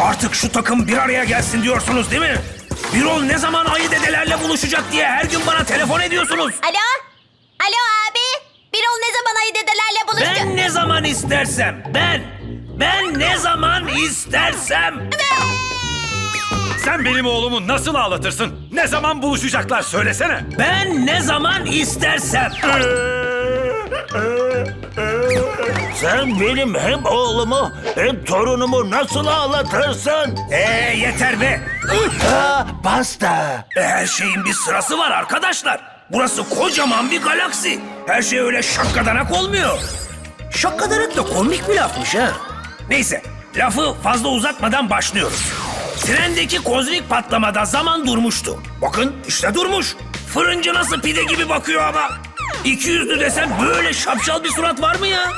Artık şu takım bir araya gelsin diyorsunuz değil mi? Birol ne zaman ayı dedelerle buluşacak diye her gün bana telefon ediyorsunuz. Alo? Alo abi? Birol ne zaman ayı dedelerle buluşacak? Ben ne zaman istersem, ben, ben ne zaman istersem. Sen benim oğlumu nasıl ağlatırsın? Ne zaman buluşacaklar söylesene. Ben ne zaman istersem. Sen benim hem oğlumu hem torunumu nasıl ağlatırsın? Ee yeter be. Aa, pasta. E, Her şeyin bir sırası var arkadaşlar. Burası kocaman bir galaksi. Her şey öyle şakkadanak olmuyor. Şakkadanak da komik bir lafmış ha. Neyse, lafı fazla uzatmadan başlıyoruz. Trendeki kozmik patlamada zaman durmuştu. Bakın işte durmuş. Fırıncı nasıl pide gibi bakıyor ama. İki yüzlü desem böyle şapşal bir surat var mı ya?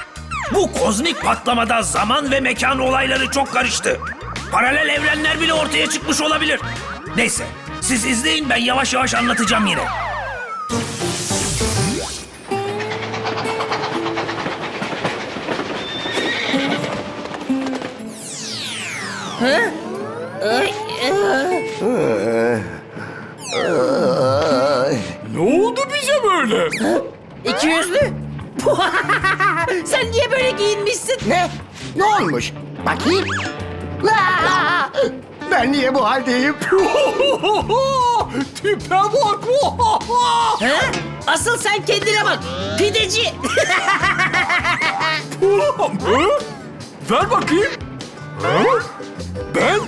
Bu kozmik patlamada zaman ve mekan olayları çok karıştı. Paralel evrenler bile ortaya çıkmış olabilir. Neyse, siz izleyin ben yavaş yavaş anlatacağım yine. Ne oldu bize böyle? İki yüzlü. Sen niye böyle giyinmişsin? Ne? Ne olmuş? Bakayım. Aa! Ben niye bu haldeyim? Tipe bak. Ha? Asıl sen kendine bak. Pideci. Ver bakayım. Ha? Ben?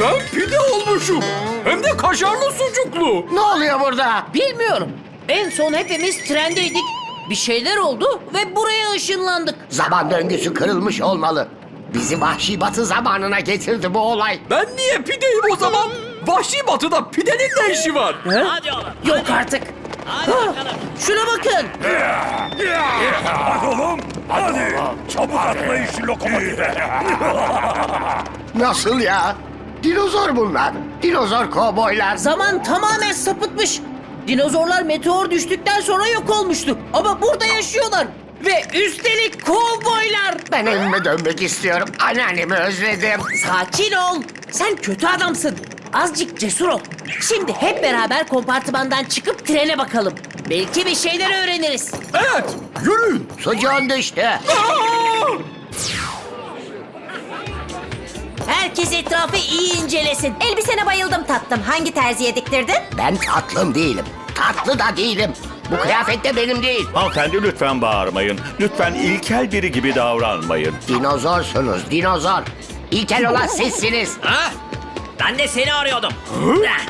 Ben pide olmuşum. Hem de kaşarlı sucuklu. ne oluyor burada? Bilmiyorum. En son hepimiz trendeydik. Bir şeyler oldu ve buraya ışınlandık. Zaman döngüsü kırılmış olmalı. Bizi vahşi batı zamanına getirdi bu olay. Ben niye pideyim o zaman? Vahşi batıda pidenin ne işi var? Yok artık. Ha, şuna bakın. Hadi oğlum, hadi. Çabuk atlayın şu lokomotife. Nasıl ya? Dinozor bunlar. Dinozor kovboylar. Zaman tamamen sapıtmış. Dinozorlar meteor düştükten sonra yok olmuştu. Ama burada yaşıyorlar. Ve üstelik kovboylar. Ben evime dönmek istiyorum. Anneannemi özledim. Sakin ol. Sen kötü adamsın. Azıcık cesur ol. Şimdi hep beraber kompartımandan çıkıp trene bakalım. Belki bir şeyler öğreniriz. Evet, yürüyün. Sucuğun düştü. Herkes etrafı iyi incelesin. Elbisene bayıldım tatlım. Hangi terziye diktirdin? Ben tatlım değilim. Tatlı da değilim. Bu kıyafet de benim değil. Hanımefendi lütfen bağırmayın. Lütfen ilkel biri gibi davranmayın. Dinozorsunuz, dinozor. İlkel olan sizsiniz. Ha? Ben de seni arıyordum. Heh.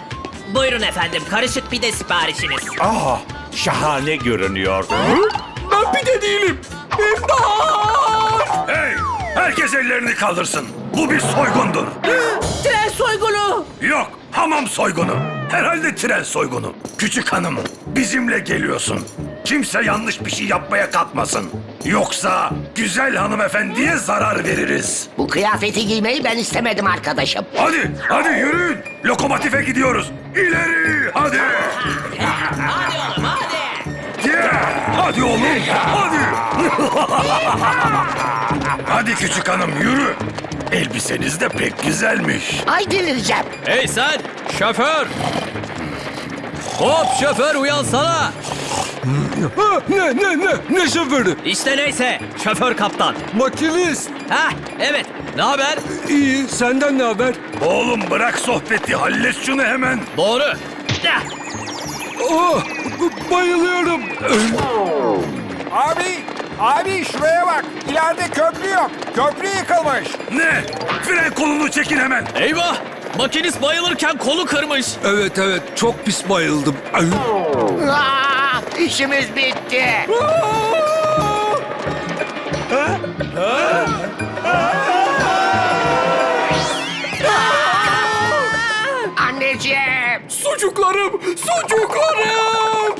Buyurun efendim, karışık pide siparişiniz. Ah, şahane görünüyor. Ben pide değilim. İmdat! Herkes ellerini kaldırsın. Bu bir soygundur. Tren soygunu. Yok, hamam soygunu. Herhalde tren soygunu. Küçük hanım, bizimle geliyorsun. Kimse yanlış bir şey yapmaya kalkmasın. Yoksa güzel hanımefendiye zarar veririz. Bu kıyafeti giymeyi ben istemedim arkadaşım. Hadi, hadi yürüyün. Lokomotife gidiyoruz. İleri, hadi. Hadi oğlum, hadi. Yeah, hadi oğlum, hadi. hadi küçük hanım yürü. Elbiseniz de pek güzelmiş. Ay delireceğim. Hey sen, şoför! Hop şoför uyansana! Ne ne ne ne şoförü? İşte neyse, şoför kaptan. Makinist. Ha, evet. Ne haber? İyi senden ne haber? Oğlum bırak sohbeti, hallet şunu hemen. Doğru. Oh, b- bayılıyorum. Abi, abi şuraya bak. İleride köprü yok. Köprü yıkılmış. Ne? Fren kolunu çekin hemen. Eyvah! Makinist bayılırken kolu kırmış. Evet evet çok pis bayıldım. Ay. Aa, işimiz bitti. Anneciğim. Sucuklarım, sucuklarım.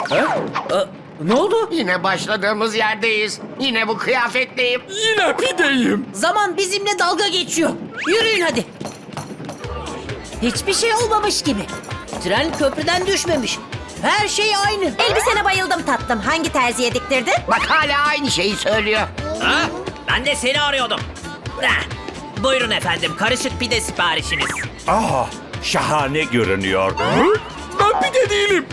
Ne oldu? Yine başladığımız yerdeyiz. Yine bu kıyafetleyim. Yine pideyim. Zaman bizimle dalga geçiyor. Yürüyün hadi. Hiçbir şey olmamış gibi. Tren köprüden düşmemiş. Her şey aynı. Elbisene bayıldım tatlım. Hangi terziye diktirdin? Bak hala aynı şeyi söylüyor. Ha? Ben de seni arıyordum. Heh. Buyurun efendim karışık pide siparişiniz. Ah, şahane görünüyor. Ben pide değilim.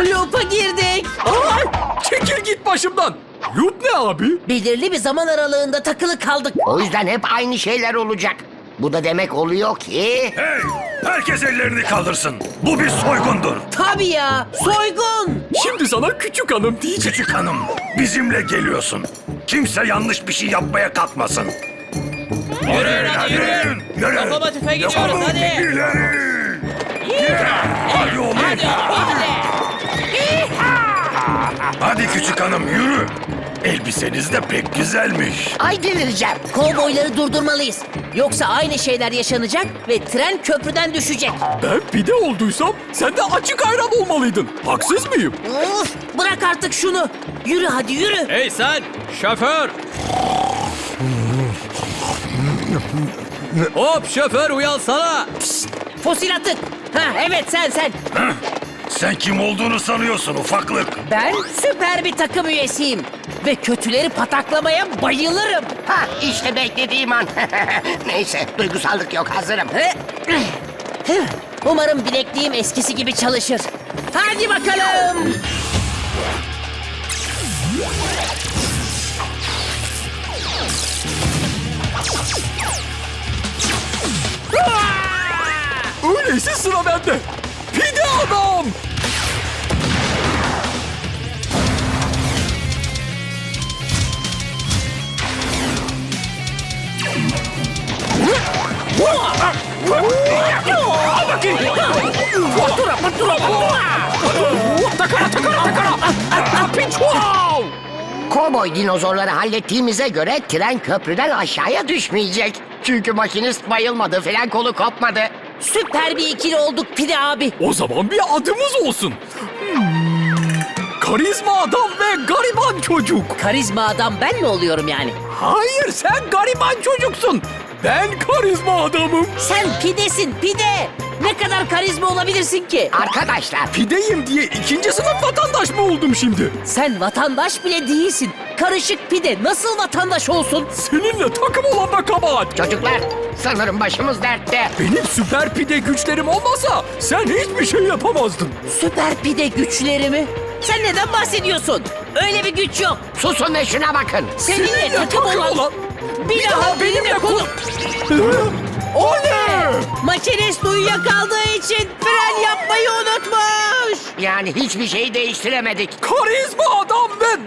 Loop'a girdik. Ay, çekil git başımdan. Loop ne abi? Belirli bir zaman aralığında takılı kaldık. O yüzden hep aynı şeyler olacak. Bu da demek oluyor ki... Hey! Herkes ellerini kaldırsın. Bu bir soygundur. Tabii ya. Soygun. Şimdi sana küçük hanım diyecek. Küçük hanım, bizimle geliyorsun. Kimse yanlış bir şey yapmaya kalkmasın. Yürüyün hadi yürüyün. Yürü. Lokomotife gidiyoruz hadi. ileri. Yürü. Hadi oğlum. Hadi küçük hanım yürü. Elbiseniz de pek güzelmiş. Ay delireceğim. Kovboyları durdurmalıyız. Yoksa aynı şeyler yaşanacak ve tren köprüden düşecek. Ben pide olduysam sen de açık ayran olmalıydın. Haksız mıyım? Of, bırak artık şunu. Yürü hadi yürü. Hey sen şoför. Hop şoför uyansana. Fosil atık. Ha evet sen sen. Sen kim olduğunu sanıyorsun ufaklık. Ben süper bir takım üyesiyim. Ve kötüleri pataklamaya bayılırım. Ha işte beklediğim an. Neyse duygusallık yok hazırım. Umarım bilekliğim eskisi gibi çalışır. Hadi bakalım. Öyleyse sıra bende. Adam. Kovboy dinozorları hallettiğimize göre tren köprüden aşağıya düşmeyecek. Çünkü makinist bayılmadı falan kolu kopmadı. Süper bir ikili olduk Pide abi. O zaman bir adımız olsun. Hmm. Karizma adam ve gariban çocuk. Karizma adam ben mi oluyorum yani? Hayır sen gariban çocuksun. Ben karizma adamım. Sen pidesin pide. Ne kadar karizma olabilirsin ki? Arkadaşlar Pideyim diye ikinci sınıf vatandaş mı oldum şimdi? Sen vatandaş bile değilsin. Karışık pide nasıl vatandaş olsun? Seninle takım olan da kabahat. çocuklar sanırım başımız dertte. Benim süper pide güçlerim olmasa sen hiçbir şey yapamazdın. Süper pide güçleri mi? Sen neden bahsediyorsun? Öyle bir güç yok. Susun ve şuna bakın. Seninle takım olan bir daha benimle konu... O ne? Makinist uyuyakaldığı için fren yapmayı unutmuş. Yani hiçbir şeyi değiştiremedik. Karizma adam ve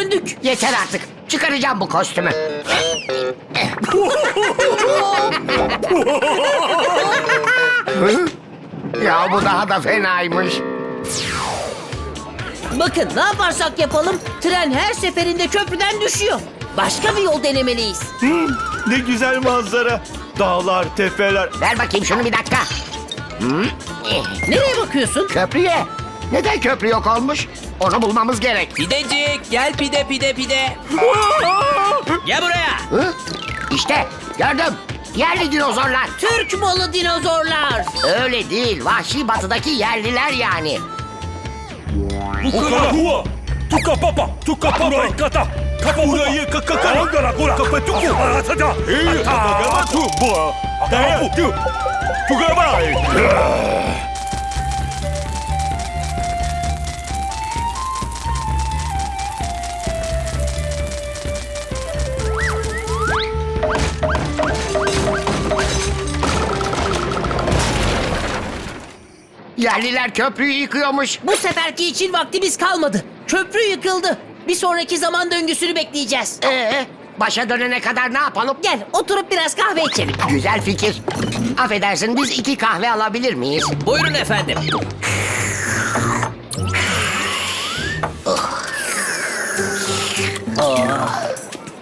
döndük. Yeter artık. Çıkaracağım bu kostümü. ya bu daha da fenaymış. Bakın ne yaparsak yapalım tren her seferinde köprüden düşüyor. Başka bir yol denemeliyiz. Ne güzel manzara. Dağlar, tepeler. Ver bakayım şunu bir dakika. Nereye bakıyorsun? Köprüye. Neden köprü yok olmuş? Onu bulmamız gerek. Pidecik gel pide pide pide. Gel buraya. Hı? İşte gördüm. Yerli dinozorlar. Türk malı dinozorlar. Öyle değil. Vahşi batıdaki yerliler yani. Ukara hua. Tuka papa. Tuka papa. Kata. Kapa burayı kaka kara. Angara kura. Kapa tuku. Atada. Ata. tu bu. Daya Yerliler köprüyü yıkıyormuş. Bu seferki için vaktimiz kalmadı. Köprü yıkıldı. Bir sonraki zaman döngüsünü bekleyeceğiz. Ee, başa dönene kadar ne yapalım? Gel oturup biraz kahve içelim. Güzel fikir. Affedersin biz iki kahve alabilir miyiz? Buyurun efendim.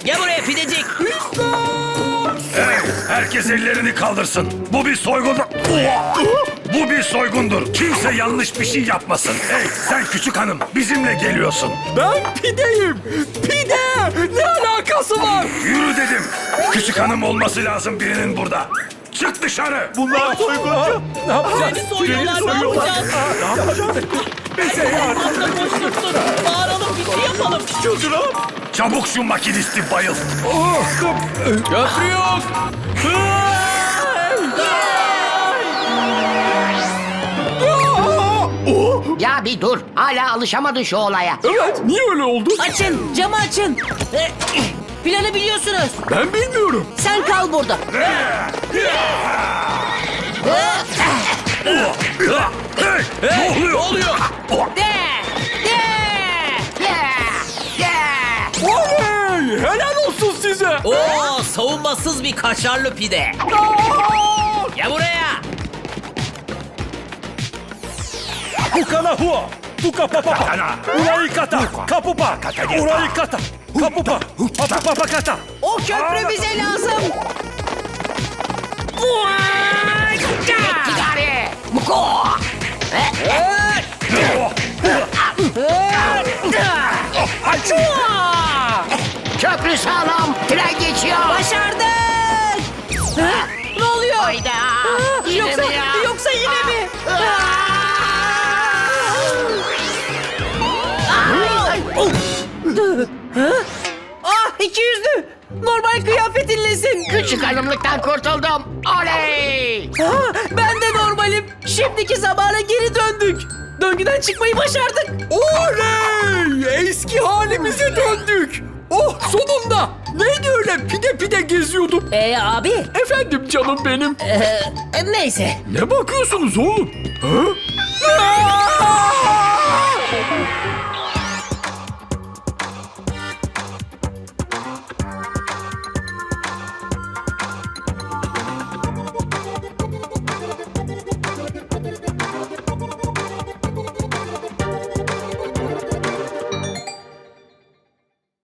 Gel buraya pidecik. Herkes ellerini kaldırsın. Bu bir soygundur. Soygundur. Kimse yanlış bir şey yapmasın. Hey sen küçük hanım bizimle geliyorsun. Ben pideyim. Pide. Ne alakası var? Yürü dedim. Küçük hanım olması lazım birinin burada. Çık dışarı. Bunlar soyguncu. Ne yapacağız? Beni soyuyorlar ne yapacağız? Ne yapacağız? Bize yardım. Koştursun. Bağıralım bir şey yapalım. Çabuk şu makinisti bayıl. Köprü yok. Ya bir dur. Hala alışamadın şu olaya. Evet. Niye öyle oldu? Açın, camı açın. Eh, Planı biliyorsunuz. Ben bilmiyorum. Sen kal burada. Hey, ne oluyor? Ne oluyor? De, de. Oley! Helal olsun size. Oo savunmasız bir kaşarlı pide. Gel buraya. Ukala hua. Tuka papa. Urayı kata. Kapupa. Urayı kata. Kapupa. Kapupa pakata. O köprü bize lazım. Tigari. Muko. Köprü sağlam. Tren geçiyor. Başardık. Ha? Ne oluyor? Hayda. Yoksa, yoksa yine mi? Ah iki yüzlü. Normal kıyafetinlesin. Küçük hanımlıktan kurtuldum. Oley. Ha, ben de normalim. Şimdiki zamana geri döndük. Döngüden çıkmayı başardık. Oley! Eski halimize döndük. Oh sonunda. Neydi öyle pide pide geziyordum. Ee abi. Efendim canım benim. Ee, neyse. Ne bakıyorsunuz oğlum? Ha? Aa!